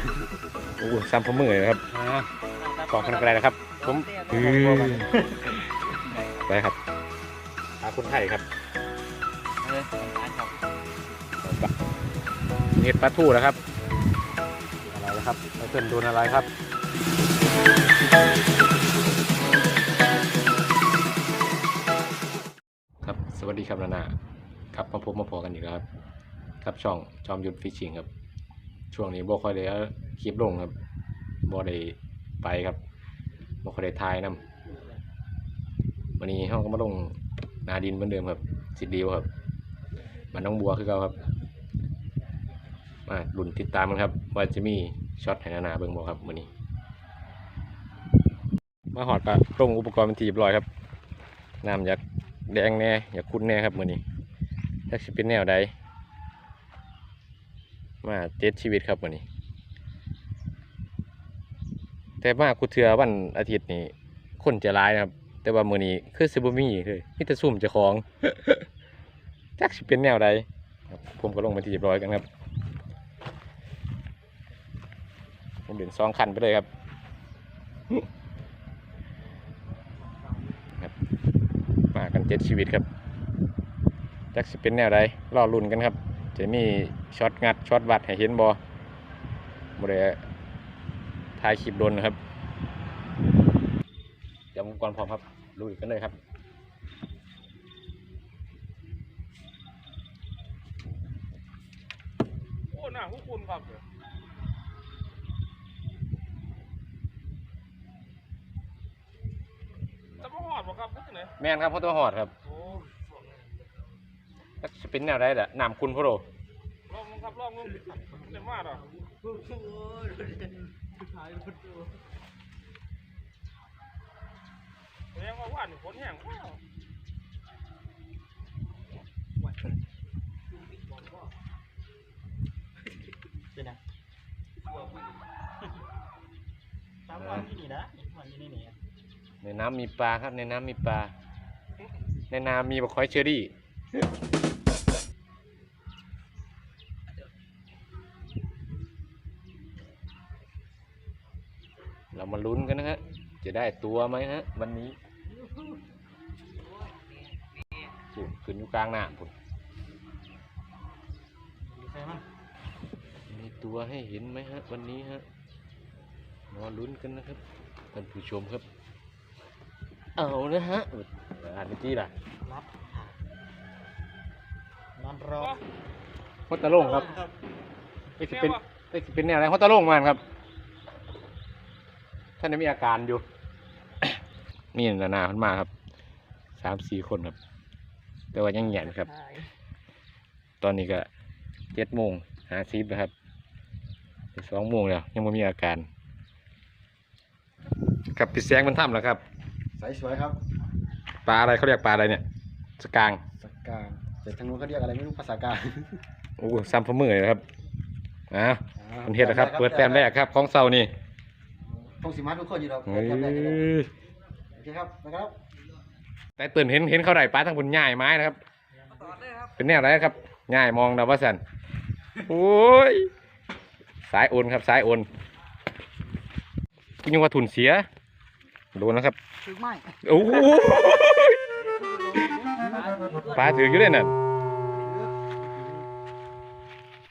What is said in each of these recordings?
กาโอ้ซ้ำพมือเลยครับกองพันกระไรนะครับ ผมอือไปครับหาคนไทยครับเออร้านครับเห็ดปลาทูแล้วครับ อะไรนะครับแล้วเพื่อนโดนอะไรครับครับสวัสดีครับนานาครับมาพบมาพอกันอีกแล้วครับ ครับช่องจอมยุทธฟิชชิงครับ ช่วงนี้บ่ค่อยได้คลิปลงครับบ่ได้ไปครับบ่ค่อยได้ถ่ายนํวันนี้เฮาก็มาลงนาดินเหมือนเดิมครับสิดีวครับ มันน้องบัวคือเก่าครับ มาลุ้นติดตามกันครับ ว่าจะมีช็อตให้นานาเบิ่งบ่ครับมื้อนี้ มาหอดก็ลงอุปกรณ์เป็นทีบร้อยครับน้ำอยากแดงแน่อยากคุ้นแน่ครับมื้อนี้จักสิเป็นแนวใด มาเจ็ดชีวิตครับมื้อนี้ แต่มากูเทือวันอาทิตย์นี้คนจะร้ายนะครับ แต่ว่ามือนี้คือสิบ่มีเลยมีแต่ซุ่มจ้าของจักสิเป็นแนวใดผมก็ลงมาที่เรียบร้อยกันครับผมเดินสองคันไปเลยครับครับ มากันเจ็ดชีวิตครับจักสิเป็นแนวใดรอรุ่นกันครับ จะมีช็อตงัดช็อตวัดให้เห็นบอบริถ่ายคลิปโดนนะครับ เดี๋ยวผมก่อนพร้อมครับลุยกันเลยครับโอ้หน้าผู้คุณครับจะมาหอดบ่ครับนั่นไหนแม่นครับพ่อตัวหอดครับโอ้ จักสิเป็นแนวใดล่ะน้ำคุณพ่อโรลองมึงครับลองมึงเดี๋ยวมาดอะแสดงว่าว่านนี่ฝนแห้งว้าวเป็นไงตามวันที่นี่นะวันที่นี่นี่ในน้ำมีปลาครับในน้ำมีปลาในน้ำมีบะคอยเชอรี่ จะได้ตัวไหมฮะ วันนี้ปุ่นขึ้นอยู่กลางหน้าปุ่นดีใจมั้งมีตัวให้เห็นไหมฮะ วันนี้ฮะรอลุ้นกันนะครับท่านผู้ชมครับ เอานะฮะอ่านเมื่อกี้ล่ะรับนอนรอฮอตตะโลงครับไอ้สิเป็นไอ้สิเป็นแนวอะไรฮอตตะโลงมันครับ ท่านนี้มีอาการอยู่ นี่นานาขึ้นมาครับสามสี่คนครับ แต่ว่ายังเหยียนครับ ตอนนี้ก็เจ็ดโมงหาซีบนะครับสองโมงแล้วยังไม่มีอาการ ครับปิดแสงมันถ้ำแล้วครับใสสวยครับปลาอะไรเขาเรียกปลาอะไรเนี่ยสกางสกางแต่ทางนู้นเขาเรียกอะไรไม่รู้ภาษากลางโอ้โหซ้ำพะมือเลยครับอ่ามันเฮ็ดนะครับ เปิดแต้มแรกครับ ของเซานี่ต้องสิมาทุกคนอยู่แล้วเฮ้ยโอเค ครับนะครับแต่ตื่นเห็นเห็นเขาได้ปลาทั้งบนง่ายไม้นะครับ เป็นแนวอะไรครับง่ายมองดาวว่าสันโอ้ยสายโอนครับสายโอนกูยังว่าทุนเสียโดนนะครับถึงไม่โอ้โหปลาถืออยู่เลยนั่น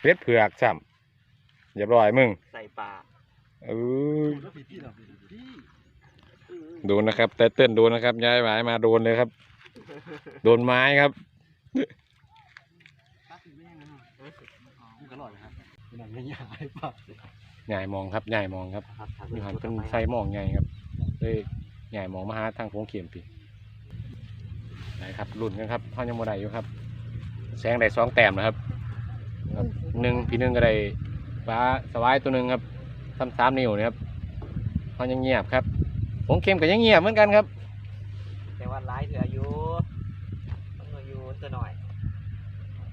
เพชรเผือกซ้ำเรียบร้อยมึงใส่ปลาเออโดนนะครับแต่เต้นโดนนะครับ ย้ายหมายมาโดนเลยครับ โดนไม้ครับมันก็อร่อยครับหนังไม่ยายปลาใหญ่มองครับใหญ่มองครับครับอยู่หันเป็นไซมองใหญ่ครับเลยใหญ่มองมาหาทางโค้งเขียมปีไหนครับรุ่นกันครับพ่อยังโมได้อยู่ครับ แสงได้สองแต้มนะครับครับหนึ่งพี่หนึ่งก็ได้ปลาสวายตัวหนึ่งครับสามสามนิ้วนะครับพ่อยังเงียบครับ โค้งเข็มก็ยังเงียบเหมือนกันครับ แต่ว่าร้ายเถื่ออยู่มันก็อยู่ตัวหน่อย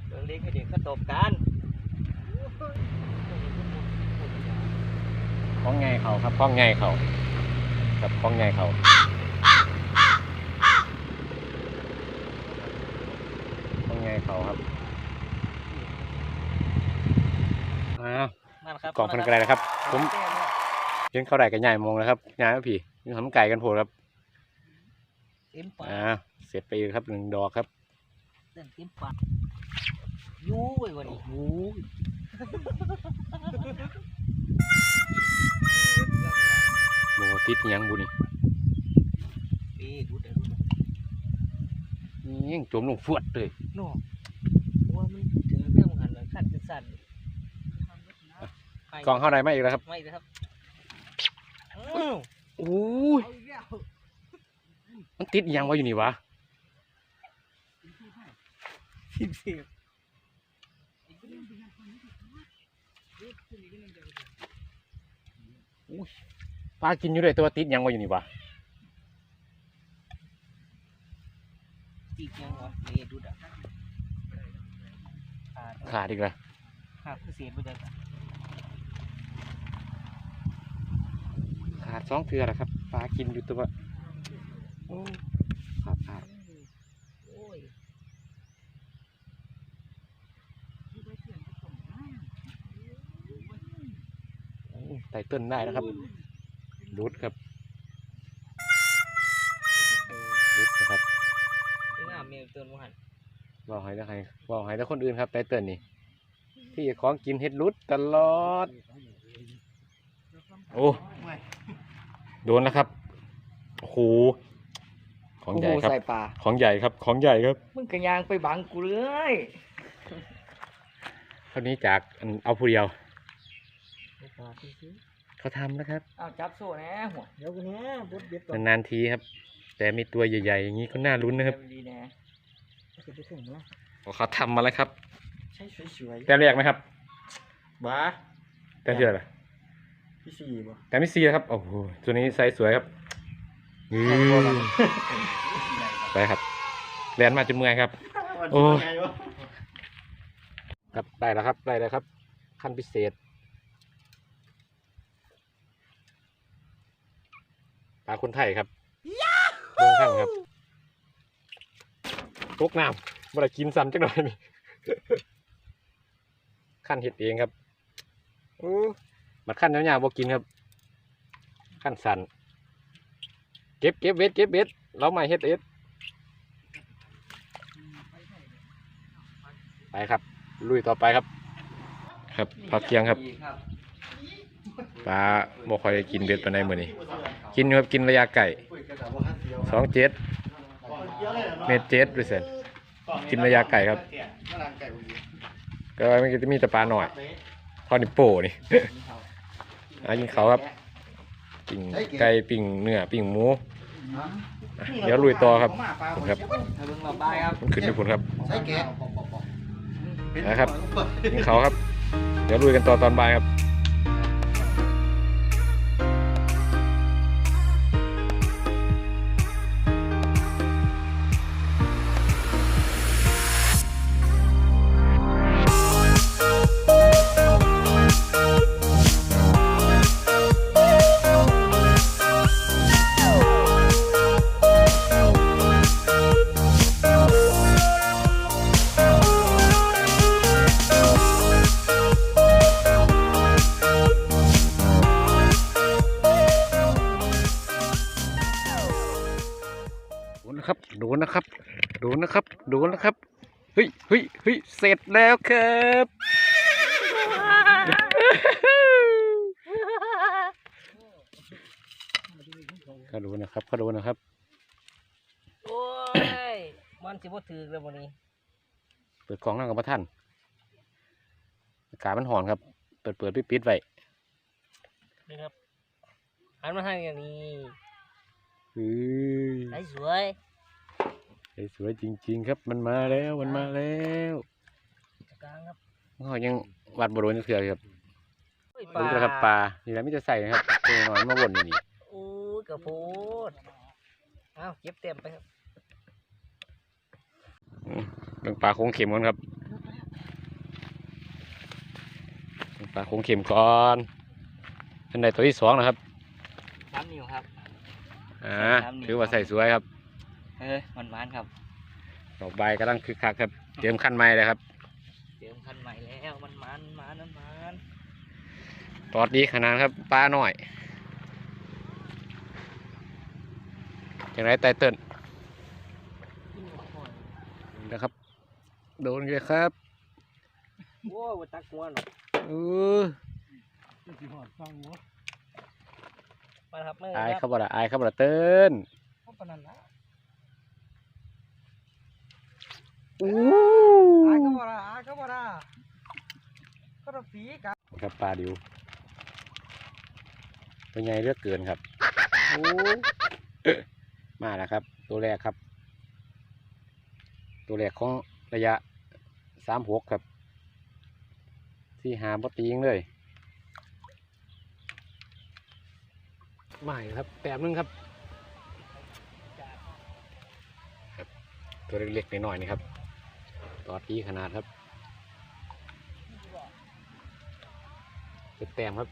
เรื่องเล็กให้เด็กก็ตบกันคล้องไงเขาครับคล้องไงเขาครับคล้องไงเขาคล้องไงเขาครับอ้าวนั่นครับกล่องพันกระไรนะครับ ผมเห็นเขาได้กันใหญ่มองแล้วครับใหญ่แล้วพี่ ยังทำไก่กันโผล่ครับเต็มปากอ่าเสร็จไปอีกครับหนึ่งดอกครับเต็มเต็มปากยู้ยวันนี้โอ้ยโบติดอิหยังบุนี่เอ้ดูเด้อดูเด้อนี่ยังจมลงฟวดเลยโน่ว่ามันถึงเรื่องหันเลยขั้นสั่นกล่องเข้าได้ไหมอีกแล้วครับ ไม่เลยครับอ้าว โอ้ยมันติดอิหยังไว้อยู่นี่วะสิบสิบปลากินอยู่เลยแตัวาติดอิหยังไว้อยู่นี่วะตียังวะเอ้ดูเด้อขาดขาดอีกแล้วขาดคือเสียไปเลย จ้ะขาดสองเทือแล้วครับปลากินอยู่ตัวโอ้ขาดขาดโอ้ยโอ้ไตเติ้ลได้นะครับรุดครับรุดนะครับถึงอะเมียเตือนว่าหันบอกให้ได้ใครบอกให้ได้คนอื่นครับไตเติ้ลนี่ที่ของกินเฮ็ดรุดตลอด โอ้ โดนแล้วครับโอ้โหของใหญ่ครับ ใส่ปลาของใหญ่ครับ ของใหญ่ครับ มึงกระยางไปบังกูเลยเท่านี้จากอันเอาผู้เดียวปลาที่ซื้อเขาทำนะครับเอาจับโซ่แน่หัวเดี๋ยวกันเนี้ยบดเบ็ดตัวนานๆทีครับ แต่มีตัวใหญ่ๆอย่างนี้ก็น่าลุ้นนะครับดีแน่จะไปถึงแล้วเขาทำมาแล้วครับใช่สวยแต้มแรกไหมครับๆบ้าแต้มเชื่อเหรอ พี่สี่บ่แต้มที่สี่ครับโอ้โหตัวนี้ไซส์สวยครับอืมไปครับแลนมาจนเมื่อยครับ โอ้ยครับได้แล้วครับได้แล้วครับ ขั้นพิเศษปลาคนไทยครับเบิ่งขั้นครับตกน้ำบ่ได้กินซ้ำจักหน่อยนี่ ขั้นเห็ดเองครับโอ้ บัดขั้นยาวๆบ่กินครับ ขั้นสันเก็บเก็บเบ็ดเก็บเบ็ดเราไม่เฮ็ดเอ็ดไปครับ ลุยต่อไปครับ ครับพักเที่ยงครับปลาบ่ค่อยได้กินเบ็ดปานใดมื้อนี้ กินอยู่ครับกินระยะไก่สองเจ็ดเมตรเจ็ดด้วยเซนกินระยะไก่ครับ ก็มันก็จะมีแต่ปลาหน่อยทอดนิโป้นี่ อากินเขาวครับปิ่งไก่ปิ่งเนื้อปิ่งหมูอะเดี๋ยวลุยต่อครับผมครับถ้าเบิ่งเราไปครับมันขึ้นที่ผมครับใช่แกะนะครับกินเขาวครับ เดี๋ยวลุยกันต่อตอนบ่ายครับ นะครับ ดูนะครับ ดูนะครับ ดูนะครับเฮ้ยเฮ้ยเฮ้ยเสร็จแล้วครับก็ดูนะครับก็ดูนะครับ โอ้ย มันสิบ่ถือเลยวันนี้ เปิดกล่องนั่งกับพระท่านอากาศมันหอนครับ เปิดเปิดปิดปิดไว้นี่ครับหันมาทางอย่างนี้เฮ้ยได้ สวยสวยจริง ๆ ครับมันมาแล้วมันมาแล้วกลางครับเขายังวัดบริเวณเสือครับโอ้ยดูนะครับปลานี่แหละไมแต่จะใส่นะครับตัวน้อยมาวนอยู่นี่โอ้ยกระโพดเอาเก็บเต็มไปครับเรื่องปลาโค้งเข็มก่อนครับเบิ่งปลาโค้งเข็มก่อนอันใดตัวที่สองนะครับสามนิ้วครับ อ่าสามนิ้วถือว่าใส่สวยครับเฮ้ยมันมันๆครับดอกใบกำลังคึกคักครับ เตรียมขั้นไม้เลยครับ เตรียมคันใหม่แล้วมันมันมันมันมันตอดดีขนาดครับปลาหน่อยอย่างไรไตเติ้ลนะครับ โดนเลยครับโว้ยตักกวนเออสิหอดฟังหัว มาครับมืออายคครัรับบบ่ละอายครับบ่ละเติ้ลเข้าปานนันนะอู้อายก็บ่ละอายก็บ่ละก็ต้องฝีกันครับปลาดิวเป็นไงเลือกเกินครับโอ้มาแล้วครับ ตัวแรกครับ ตัวแรกของระยะสามหกครับ ที่หาปตีงเลย ไม่ครับแป๊บนึงครับ ครับ ตัวเล็กๆหน่อยๆนี่ครับตอดดีขนาดครับเป็นแต้มครับ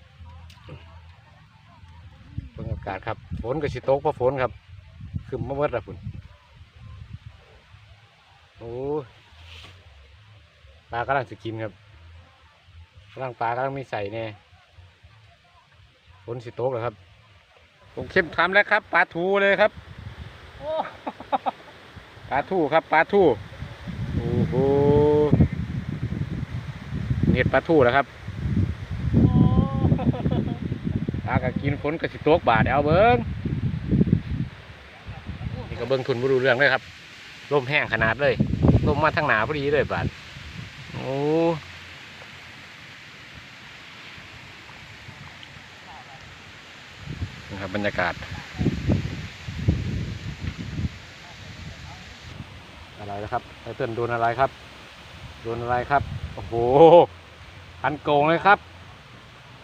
บิ่งอากาศครับฝนกับชิโต๊กเพราะฝนครับคือมาเบิดละฝุ่นโอ้ปลากำลังจะกินครับกำลังปลากำลังไม่ใส่แน่ฝนสิโต๊กแล้วครับ ผมเข้มทำแล้วครับปลาทูเลยครับปลาทูครับปลาทูโอ้โหเห็ดปลาทูแล้วครับปลาก็กินฝนก็สิตกบาดเอาเบิ้งนี่ก็เบิ้งทุนบ่รู้เรื่องเลยครับลมแห้งขนาดเลยลมมาทางหนาพอดีเลยบาดโอ้นี่ครั บบรรยากาศ อะไรนะครับไตเติ้ลโดนอะไรครับ โดนอะไรครับ โอ้โหพันโกงเลยครับ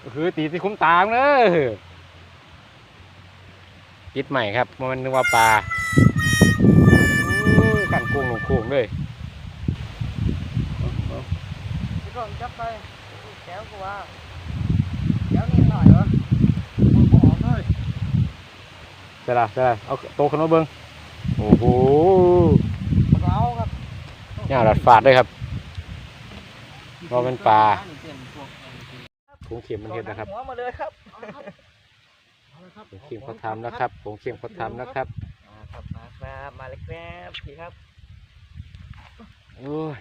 ก็คือตีที่คุ้มตามเลยติดใหม่ครับมันนึกว่าปลาโอ้ยกันโกงหนุ่มโค้งเลยพี่ก่อนจับไปแถวกูว่าแถวนี้หน่อยวะหอมเลยใช่ละใช่ละเอาโตขึ้นมาเบิ้งโอ้โหเอาครับย่าหลัดฟาดเลยครับเพราะเป็นปลาผงเข็มมันเห็ดนะครับหัวมาเลยครับผงเข็มเขาทำนะครับผงเข็มเขาทำนะครับมาครับมาครับมาเลยครับพี่ครับโอ้ย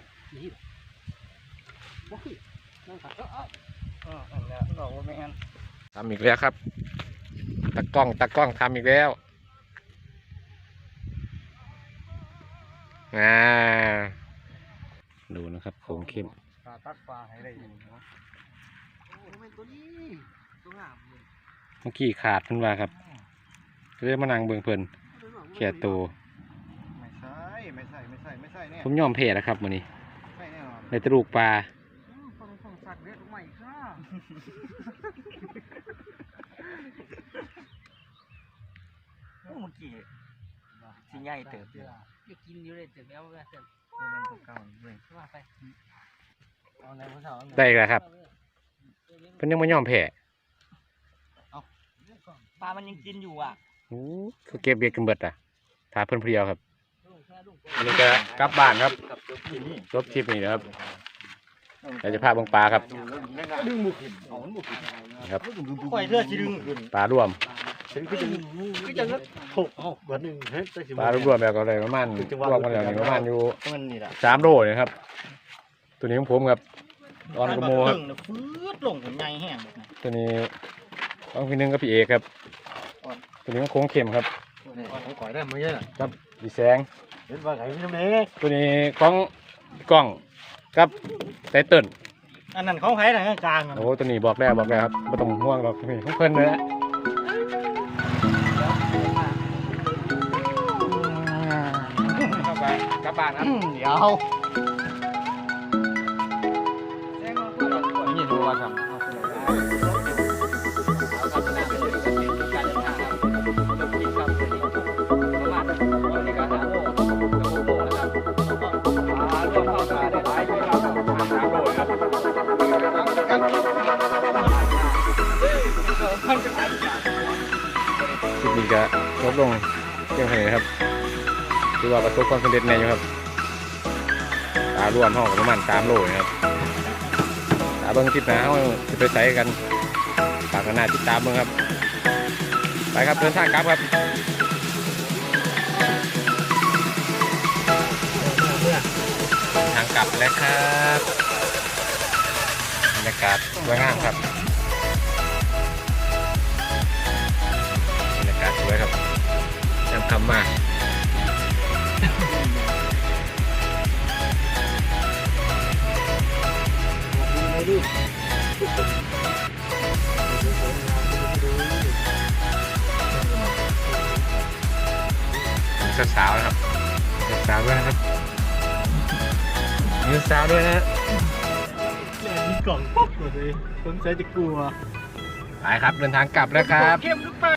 อ๋ออันนี้บอกว่าไม่งั้นทำอีกแล้วครับ ตะกล้องตะกล้องทำอีกแล้วอ่าดูนะครับผงเข็มปลาตักปลาให้ได้อยู่เนาะโอ้เป็นตัวนี้ตัวงามเลยเมื่อกี้ขาดขึ้นมาครับก็เลยมานั่งเบิ่งเพิ่นแค่ตัวไม่ใช่ไม่ใช่ไม่ใช่ไม่ใช่แน่ผมยอมแพ้แล้วครับมื้อนี้ใช่แน่นอนในตะลูกปลา ต้องส่งสัตว์ เล็กใหม่ค่ะเมื่อกี้สิใหญ่เติบอยู่จะกินอยู่เลยแต่แล้วก็แต่มันเป็นตัวเก่าเลยว่าไปเอาในผู้สาวได้อีกแล้วครับเพิ่นยังบ่ยอมแพ้ปลามันยังกินอยู่อะโอ้คือเก็บเบียดกันเบิดอะถ้าเพิ่นเพรียวครับอันนี้ก็กลับบ้านครับจบทริปนี้นะครับเดี๋ยวจะพาเบิ่งปลาครับ ดึงบุกหินเอามันบุกหินครับ ข่อยเลือดสิดึง ปลาร่วม ฉันก็จะก็จะนักถูกเอาวันหนึ่งเฮ้ยแต่สิปลารวมๆแบบก็เลยประมาณรวมกันแล้วนี่ประมาณอยู่มันนี่แหละสามโลนี่ครับ ตัวนี้ของผมครับตอนกระโมครับฟื้ดลงหัวใหญ่แห้งตัวนี้ของพี่หนึงกับพี่เอกครับ ตัวนี้ของโค้งเข็มครับของก่อยได้มั้ยเนี่ยครับดีแสงเห็นว่าไงพี่น้ำเนี้ตัวนี้ของกล้องกับไตเติ้ลอันนั้นของไผ่ทางกลางโอ้ตัวนี้บอกแล้วบอกแล้วครับไม่ต้องห่วงหรอกนี่ของเพิ่นเลย บบ้านครับ เดี๋ยว ถือว่าประสบความสำเร็จแน่อยู่ครับตารวมห้องประมาณสามโลนะครับตาเบิ้งคลิปหนะเขาจะไปใส่กันฝากนานาติดตามมึงครับ ไปครับเดินทางกลับครับทางกลับแล้วครับบรรยากาศสวยงามครับบรรยากาศสวยครับนำคำมา สาวๆนะครับสาวๆด้วยนะครับมีสาวด้วยนะแลมีกล่องป๊อกหมดเลยสงสัยจะกลัวไปครับเดินทางกลับแล้วครับ เข้มหรือเปล่า